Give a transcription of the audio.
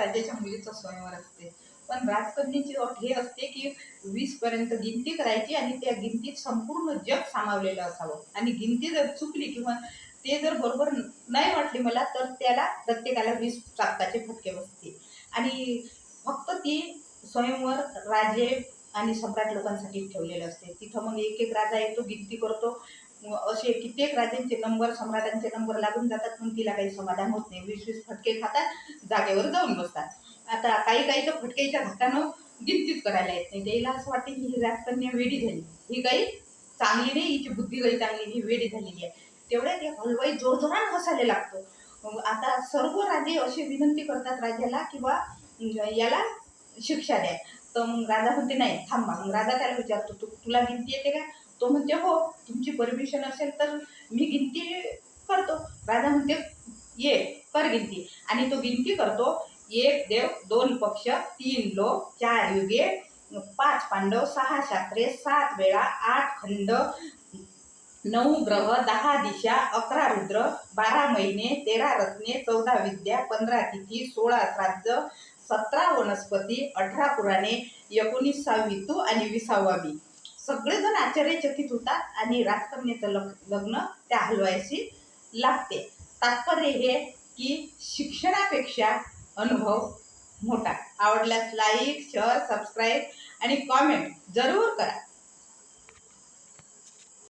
राज्याच्या मुलीचं स्वयंवर असते. पण राजकन्याची अट हे असते की वीस पर्यंत गिनती करायची आणि त्या गिनतीत संपूर्ण जग सामावलेलं असावं. आणि गिनती जर चुकली किंवा ते जर बरोबर नाही वाटले मला तर त्याला प्रत्येकाला वीस चाकाचे फटके बसते. आणि फक्त ती स्वयंवर राजे आणि सम्राट लोकांसाठी ठेवलेलं असते. तिथं मग एक एक राजा येतो गिनती करतो. असे कित्येक राजांचे नंबर सम्राटांचे नंबर लागून जातात पण तिला काही समाधान होत नाही. वीस वीस फटके खातात जागेवर जाऊन बसतात. आता काही काही तर फटकेच्या धाकानं गिनतीच करायला येत नाही. त्याला असं वाटते की ही राजकन्या वेडी झाली. ही काही चांगली नाही हिची बुद्धी काही चांगली ही वेडी झालेली आहे. तेवढ्या ते हलवाई जोरजोरान हसायला लागतो. आता सर्व राजे अशी विनंती करतात राजाला किंवा याला शिक्षा द्या. तर मग राजा म्हणते नाही थांबा. मग राजा त्याला विचारतो तू तुला गिनती येते का? तो म्हणते हो तुमची परमिशन असेल तर मी गिनती करतो. राजा म्हणते ये कर गिनती. आणि तो गिनती करतो एक देव दोन पक्ष तीन लोक चार युगे पाच पांडव सहा शास्त्रे सात वेळा आठ खंड नऊ ग्रह दहा दिशा अकरा रुद्र बारा महिने तेरा रत्ने चौदा विद्या पंधरा तिथी सोळा श्राद्ध सतरा वनस्पती अठरा पुराणे एकोणीसावी ऋतू आणि विसावा सगळेजण आश्चर्यचकित होतात आणि राजकन्याचं लग लग्न त्या हलवायशी लागते. तात्पर्य हे की शिक्षणापेक्षा अनुभव मोठा. आवडल्यास लाईक शेअर सबस्क्राईब आणि कॉमेंट जरूर करा.